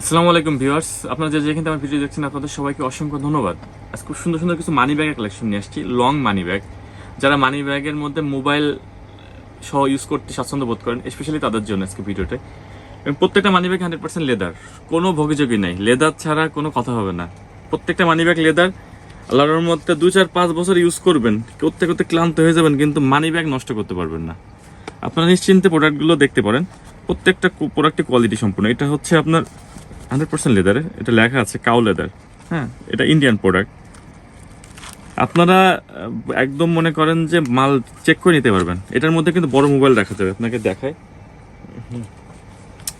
আসসালামু আলাইকুম ভিউয়ার্স। আপনারা যে যেখানে আমার ভিডিও দেখছেন, আপনাদের সবাইকে অসংখ্য ধন্যবাদ। আজ খুব সুন্দর সুন্দর কিছু মানি ব্যাগের কালেকশন নিয়ে আসছি লং মানি ব্যাগ যারা মানি ব্যাগের মধ্যে মোবাইল সহ ইউজ করতে স্বাচ্ছন্দ্য বোধ করেন স্পেশালি তাদের জন্য আজকে ভিডিওতে। এবং প্রত্যেকটা money bag hundred percent leather কোনো ভোগীযোগী নাই। লেদার ছাড়া কোনো কথা হবে না। প্রত্যেকটা মানি ব্যাগ লেদার আল্লাহর মধ্যে দু চার পাঁচ বছর ইউজ করবেন, করতে করতে ক্লান্ত হয়ে যাবেন, কিন্তু মানি ব্যাগ নষ্ট করতে পারবেন না। আপনারা নিশ্চিন্তে প্রোডাক্টগুলো দেখতে পারেন। প্রত্যেকটা প্রোডাক্টের কোয়ালিটি সম্পূর্ণ। এটা হচ্ছে আপনার হান্ড্রেড পার্সেন্ট লেদারে এটা লেখা আছে কাউ লেদার। হ্যাঁ। এটা ইন্ডিয়ান প্রোডাক্ট। আপনারা একদম মনে করেন যে মাল চেক করে নিতে পারবেন। এটার মধ্যে কিন্তু বড় মোবাইল রাখা যাবে আপনাকে দেখায়। হুম।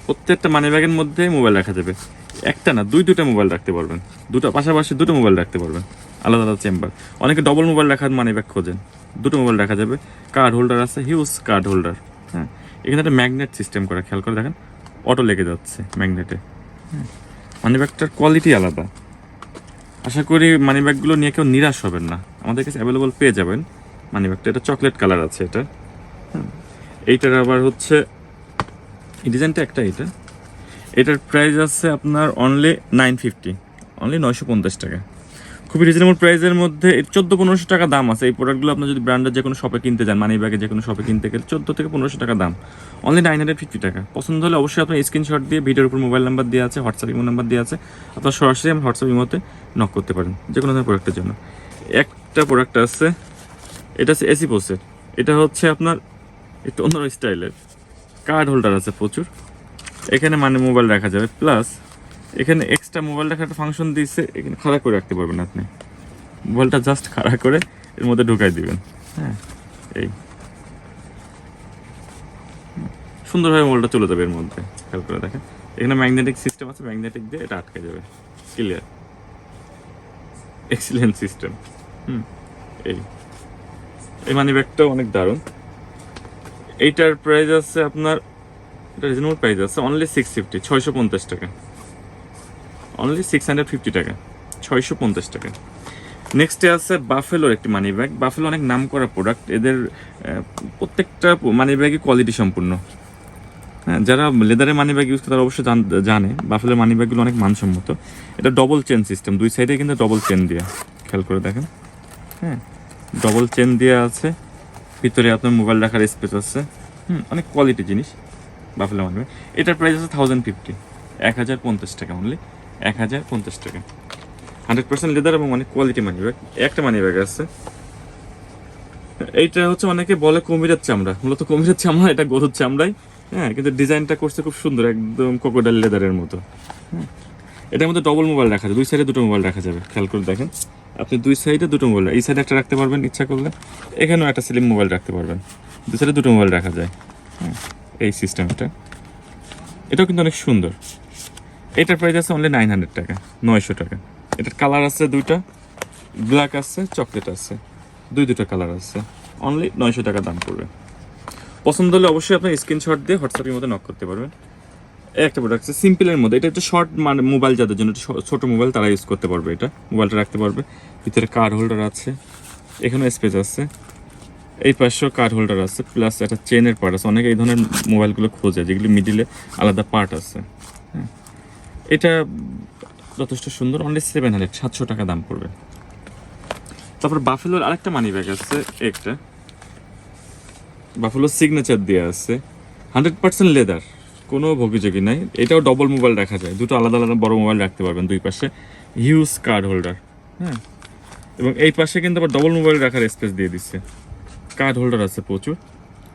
প্রত্যেকটা মানি ব্যাগের মধ্যে মোবাইল রাখা যাবে। একটা না দুই দুটো মোবাইল রাখতে পারবেন। দুটো পাশাপাশি দুটো মোবাইল রাখতে পারবেন। আলাদা আলাদা চেম্বার অনেকে ডবল মোবাইল রাখার মানি ব্যাগ খোঁজেন। দুটো মোবাইল রাখা যাবে। কার্ড হোল্ডার আছে হিউজ কার্ড হোল্ডার হ্যাঁ। এখানে একটা ম্যাগনেট সিস্টেম করা খেয়াল করে দেখেন। অটো লেগে যাচ্ছে ম্যাগনেটে মানি ব্যাগটার কোয়ালিটি আলাদা। আশা করি মানি ব্যাগগুলো নিয়ে কেউ নিরাশ হবেন না। আমাদের কাছে অ্যাভেলেবল পেয়ে যাবেন। মানি ব্যাগটা এটা চকলেট কালার আছে এটা। এইটার আবার হচ্ছে ডিজাইনটা একটা এটা এটার প্রাইস আছে আপনার অনলি নাইন ফিফটি অনলি নয়শো পঞ্চাশ টাকা। খুবই রিজনেবল প্রাইসের মধ্যে চোদ্দ পনেরোশো টাকা দাম আছে। এই প্রোডাক্টগুলো আপনার যদি ব্র্যান্ডের যে কোনো শপে কিনতে যান মানি ব্যাগে যে কোনো শপে কিনতে গেলে চোদ্দ থেকে পনেরোশো টাকা দাম। অনলি নাইন হান্ড্রেড ফিফটি টাকা। পছন্দ হলে অবশ্যই আপনার স্ক্রিনশট দিয়ে ভিডিওর উপর মোবাইল নাম্বার দেওয়া আছে হোয়াটসঅ্যাপ ইমো নাম্বার দেওয়া আছে, আপনার সরাসরি আমার হোয়াটসঅ্যাপ ইমোতে নক করতে পারেন যে কোনো ধরনের প্রোডাক্টের জন্য। একটা প্রোডাক্ট আছে, এটা হচ্ছে এসি পোসের এটা হচ্ছে আপনার একটু অন্য স্টাইলের কার্ড হোল্ডার আছে প্রচুর। এখানে মানে মোবাইল রাখা যাবে। প্লাস এখানে এক্সট্রা মোবাইল রাখার একটা ফাংশন দিয়েছে, এখানে খাড়া করে রাখতে পারবেন আপনি। মোবাইলটা জাস্ট খাড়া করে এর মধ্যে ঢুকাই দিবেন। হ্যাঁ এই। সুন্দরভাবে মোবাইলটা চলে যাবে এর মধ্যে, খেয়াল করে দেখেন। এখানে ম্যাগনেটিক সিস্টেম আছে ম্যাগনেটিক দিয়ে এটা আটকে যাবে। ক্লিয়ার এক্সিলেন্ট সিস্টেম হুম, এই। এই মানি ব্যাগটাও অনেক দারুণ। এইটার প্রাইস আছে আপনার, এটা রিজনেবল প্রাইস আছে অনলি সিক্স ফিফটি ছয়শো পঞ্চাশ টাকা। অনলি সিক্স হান্ড্রেড ফিফটি টাকা, ছয়শো পঞ্চাশ টাকা। নেক্সটে আছে বাফেলোর একটি মানি ব্যাগ বাফেলো অনেক নাম করা প্রোডাক্ট এদের প্রত্যেকটা মানি ব্যাগই কোয়ালিটি সম্পূর্ণ। হ্যাঁ যারা লেদারের মানি ব্যাগ ইউজ করে তারা অবশ্যই জান- বাফেলোর মানি ব্যাগগুলো অনেক মানসম্মত। এটা ডবল চেন সিস্টেম দুই সাইডে কিন্তু ডবল চেন দেওয়া খেয়াল করে দেখেন। হ্যাঁ ডবল চেন দেওয়া আছে। ভিতরে আপনার মোবাইল রাখার স্পেস আছে। হুম, অনেক কোয়ালিটি জিনিস বাফেলো মানি ব্যাগ এটার প্রাইস আছে থাউজেন্ড ফিফটি এক হাজার পঞ্চাশ টাকা অনলি এক হাজার পঞ্চাশ টাকা। হান্ড্রেড পার্সেন্ট লেদার এবং অনেক কোয়ালিটি মানি ব্যাগ একটা মানি ব্যাগ আছে। এইটা হচ্ছে অনেকে বলে কুমিরের চামড়া। মূলত কুমিরের চামড়া, এটা গরুর চামড়াই। হ্যাঁ কিন্তু ডিজাইনটা করছে খুব সুন্দর, একদম কোকোডাল লেদারের মতো। হ্যাঁ এটার মধ্যে ডবল মোবাইল রাখা যাবে। দুই সাইডে দুটো মোবাইল রাখা যাবে। খেয়াল করে দেখেন। আপনি দুই সাইডে দুটো মোবাইল এই সাইডে একটা রাখতে পারবেন, ইচ্ছা করলে। এখানেও একটা স্লিম মোবাইল রাখতে পারবেন। দুই সাইডে দুটো মোবাইল রাখা যায়। হ্যাঁ এই সিস্টেমটা এটাও কিন্তু অনেক সুন্দর। এটার প্রাইস আছে অনলি নাইন হান্ড্রেড টাকা, নয়শো টাকা। এটার কালার আছে দুইটা ব্ল্যাক আছে চকলেট আছে। দুই দুটো কালার আছে। অনলি নয়শো টাকা দাম পড়বে। পছন্দ হলে অবশ্যই আপনি স্ক্রিনশট দিয়ে হোয়াটসঅ্যাপের মধ্যে নক করতে পারবেন। একটা প্রোডাক্ট আছে সিম্পলের মধ্যে। এটা একটা শর্ট মানে মোবাইল যাদের জন্য ছোট মোবাইল তারা ইউজ করতে পারবে এটা। মোবাইলটা রাখতে পারবে। ভিতরে কার্ড হোল্ডার আছে। এখানে স্পেস আছে। এই পাশেও কার্ড হোল্ডার আছে। প্লাস একটা চেনের পার্ট আছে। অনেকে এই ধরনের মোবাইলগুলো খোঁজে, যেগুলি মিডিলে আলাদা পার্ট আছে। এটা যথেষ্ট সুন্দর অনলি সেভেন হান্ড্রেড সাতশো টাকা দাম পড়বে। তারপর বাফেলোর আরেকটা মানি ব্যাগ আছে, একটা। বাফেলোর সিগনেচার দেওয়া আছে। হান্ড্রেড পার্সেন্ট লেদার কোনো ভোগিযোগী নাই। এটাও ডবল মোবাইল রাখা যায়। দুটো আলাদা আলাদা বড় মোবাইল রাখতে পারবেন দুই পাশে। হিউজ কার্ড হোল্ডার হ্যাঁ? এবং এই পাশে কিন্তু আবার ডবল মোবাইল রাখার স্পেস দিয়ে দিচ্ছে। কার্ড হোল্ডার আছে প্রচুর।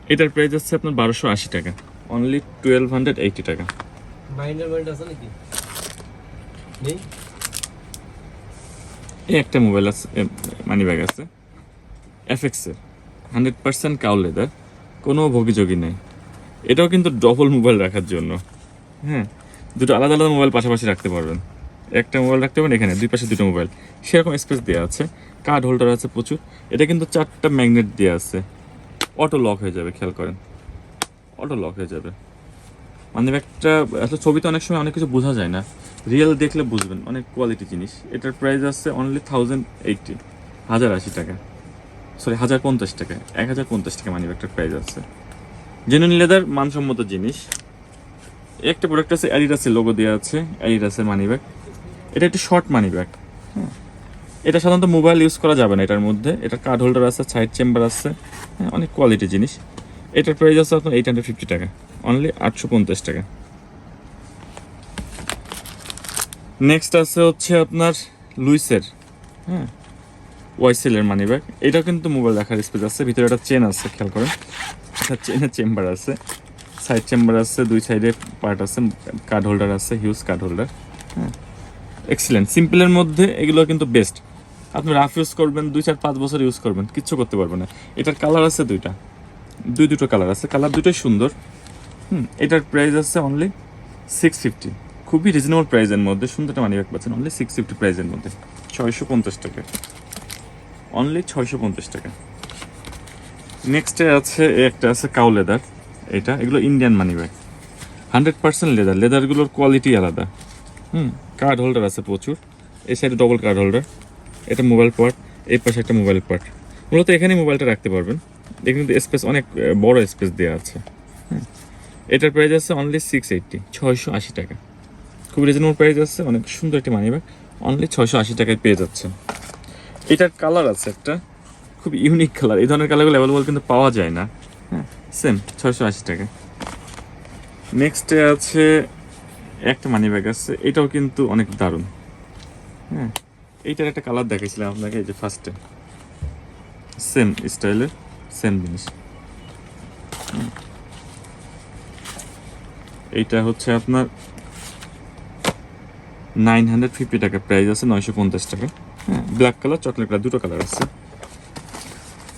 এটার প্রাইস আছে আপনার বারোশো আশি টাকা। অনলি টুয়েলভ হান্ড্রেড এইটি টাকা। এই একটা মোবাইল আছে মানি ব্যাগ আছে। এফএক্সের হান্ড্রেড পার্সেন্ট কাউ লেদার, কোনো ভোগীযোগী নেই। এটাও কিন্তু ডবল মোবাইল রাখার জন্য। হ্যাঁ দুটো আলাদা আলাদা মোবাইল পাশাপাশি রাখতে পারবেন। একটা মোবাইল রাখতে পারবেন, এখানে দুই পাশে দুটো মোবাইল। সেরকম স্পেস দেওয়া আছে। কার্ড হোল্ডার আছে প্রচুর। এটা কিন্তু চারটা ম্যাগনেট দেওয়া আছে। অটো লক হয়ে যাবে, খেয়াল করেন। অটো লক হয়ে যাবে। মানে একটা আসলে ছবিতে অনেক সময় অনেক কিছু বোঝা যায় না। রিয়েল দেখলে বুঝবেন, অনেক কোয়ালিটি জিনিস। এটার প্রাইস আছে অনলি থাউজেন্ড এইটটি হাজার আশি টাকা। সরি হাজার পঞ্চাশ টাকা, এক হাজার পঞ্চাশ টাকা মানি ব্যাগটার প্রাইস আছে জেনুইন লেদার মানসম্মত জিনিস। একটা প্রোডাক্ট আছে অ্যাডিডাসের লোগো দেওয়া আছে অ্যাডিডাসের মানি ব্যাগ এটা একটি শর্ট মানি ব্যাগ হ্যাঁ। এটা সাধারণত মোবাইল ইউজ করা যাবে না এটার মধ্যে। এটার কার্ড হোল্ডার আছে সাইড চেম্বার আছে হ্যাঁ অনেক কোয়ালিটি জিনিস। এটার প্রাইস আছে আপনার এইট হান্ড্রেড ফিফটি টাকা অনলি আটশো পঞ্চাশ টাকা। নেক্সট আছে হচ্ছে আপনার লুইসের। হ্যাঁ। ওয়াইসেলের মানি ব্যাগ এটাও কিন্তু মোবাইল রাখার স্পেস আছে, ভিতরে একটা চেন আছে, খেয়াল করেন। চেনের চেম্বার আছে। সাইড চেম্বার আছে, দুই সাইডে পার্ট আছে, কার্ড হোল্ডার আছে, হিউজ কার্ড হোল্ডার। হ্যাঁ। এক্সিলেন্ট সিম্পলের মধ্যে এগুলো কিন্তু বেস্ট আপনি রাফ ইউজ করবেন, দুই চার পাঁচ বছর ইউজ করবেন, কিচ্ছু করতে পারবেন না। এটার কালার আছে দুইটা। দুই দুটো কালার আছে। কালার দুটোই সুন্দর। হুম, এটার প্রাইস আছে অনলি সিক্স ফিফটি খুবই রিজনেবল প্রাইসের মধ্যে সুন্দর একটা মানি ব্যাগ পাচ্ছেন অনলি সিক্স ফিফটি প্রাইসের মধ্যে, ছয়শো পঞ্চাশ টাকা। অনলি ছয়শো পঞ্চাশ টাকা। নেক্সটে আছে একটা আছে কাউ লেদার এটা, এগুলো Indian money bag hundred percent leather লেদারগুলোর quality আলাদা। হুম কার্ড হোল্ডার আছে প্রচুর, এই সাইডে ডবল কার্ড হোল্ডার এটা মোবাইল পার্ট এই পাশে একটা মোবাইল পার্ট মূলত এখানে মোবাইলটা রাখতে পারবেন। এখানে স্পেস অনেক বড় স্পেস দেওয়া আছে। হ্যাঁ এটার প্রাইস আছে অনলি সিক্স এইটটি ছয়শো আশি টাকা। খুব রিজনেবল প্রাইস আছে, অনেক সুন্দর একটি মানি ব্যাগ অনলি ছয়শো আশি টাকায় পেয়ে যাচ্ছে এটার কালার আছে একটা, খুব ইউনিক কালার এই ধরনের কালারগুলো অ্যাভেলেবল কিন্তু পাওয়া যায় না। হ্যাঁ সেম ছয়শো আশি টাকা নেক্সটে আছে একটা মানি ব্যাগ আছে, এটাও কিন্তু অনেক দারুণ। হ্যাঁ এইটার একটা কালার দেখাইছিলাম আপনাকে, এই যে ফার্স্টে সেম স্টাইলের সেম জিনিস। এইটা হচ্ছে আপনার নাইন হান্ড্রেড ফিফটি টাকা প্রাইস আছে, নয়শো পঞ্চাশ টাকা। হ্যাঁ ব্ল্যাক কালার চকলেট কালার দুটো কালার আছে।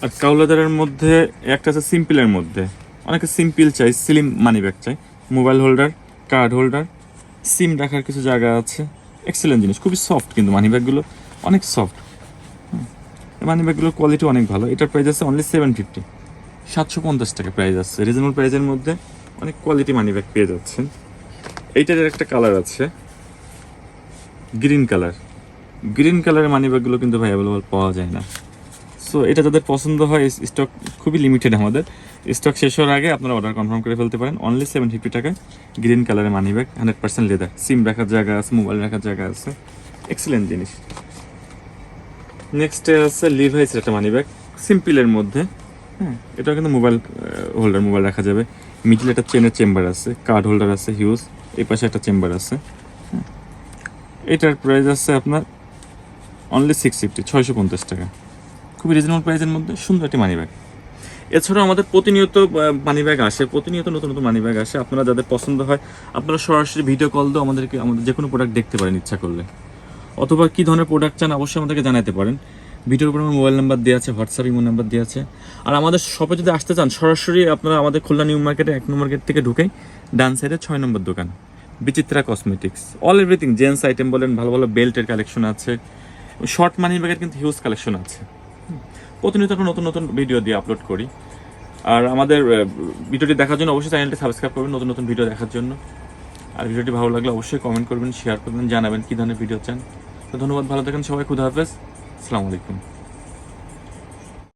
আর কাউলাদারের মধ্যে একটা আছে সিম্পলের মধ্যে। অনেকে সিম্পল চাই স্লিম মানি ব্যাগ চাই। Mobile holder card holder sim রাখার কিছু জায়গা আছে। এক্সেলেন্ট জিনিস, খুবই সফট কিন্তু মানি ব্যাগগুলো অনেক সফট মানি ব্যাগগুলোর কোয়ালিটি অনেক ভালো। এটার প্রাইস আছে অনলি সেভেন ফিফটি সাতশো পঞ্চাশ টাকা প্রাইস আছে। রিজনেবল প্রাইসের মধ্যে অনেক কোয়ালিটি মানি ব্যাগ পেয়ে যাচ্ছেন। এইটার একটা কালার আছে। গ্রিন কালার গ্রিন কালারের মানি ব্যাগগুলো কিন্তু ভাই অ্যাভেলেবল পাওয়া যায় না। সো এটা যাদের পছন্দ হয় স্টক খুবই লিমিটেড আমাদের। স্টক শেষ হওয়ার আগে আপনারা অর্ডার কনফার্ম করে ফেলতে পারেন। অনলি সেভেন ফিফটি টাকায় গ্রিন কালারের money bag hundred percent leather sim রাখার জায়গা আছে মোবাইল রাখার জায়গা আছে। এক্সেলেন্ট জিনিস। নেক্সটে আছে লিভাইসের একটা মানি ব্যাগ সিম্পলের মধ্যে। হ্যাঁ এটা কিন্তু মোবাইল হোল্ডার মোবাইল রাখা যাবে। মিডিল একটা চেনের চেম্বার আছে। কার্ড হোল্ডার আছে হিউজ এই পাশে একটা চেম্বার আছে। এটার প্রাইস আছে আপনার অনলি সিক্স ফিফটি ছয়শো পঞ্চাশ টাকা। খুবই রিজনেবল প্রাইসের মধ্যে, সুন্দর একটি মানি ব্যাগ এছাড়াও আমাদের প্রতিনিয়ত মানি ব্যাগ আসে, প্রতিনিয়ত নতুন নতুন মানি ব্যাগ আসে। আপনারা যাদের পছন্দ হয়, আপনারা সরাসরি ভিডিও কল দিয়েও আমাদেরকে, আমাদের যে কোনো প্রোডাক্ট দেখতে পারেন ইচ্ছা করলে। অথবা কী ধরনের প্রোডাক্ট চান অবশ্যই আমাদেরকে জানাতে পারেন। ভিডিওর উপর আমার মোবাইল নাম্বার দেওয়া আছে হোয়াটসঅ্যাপ ইমো নাম্বার দেওয়া আছে। আর আমাদের শপে যদি আসতে চান, সরাসরি আপনারা আমাদের খুলনা নিউ মার্কেটে এক নম্বর গেট থেকে ঢুকেই ডান সাইডে ছয় নম্বর দোকান। Bichitra cosmetics all everything gents item বলেন, ভালো ভালো বেল্টের কালেকশন আছে। শর্ট মানি ব্যাগের কিন্তু হিউজ কালেকশন আছে। প্রতিনিয়ত আমরা নতুন নতুন ভিডিও দিয়ে আপলোড করি। আর আমাদের ভিডিওটি দেখার জন্য অবশ্যই চ্যানেলটি সাবস্ক্রাইব করবেন নতুন নতুন ভিডিও দেখার জন্য। আর ভিডিওটি ভালো লাগলে অবশ্যই কমেন্ট করবেন শেয়ার করবেন, জানাবেন কী ধরনের ভিডিও চান। তো ধন্যবাদ, ভালো থাকেন সবাই, খুদা হাফেজ। আসসালামু আলাইকুম।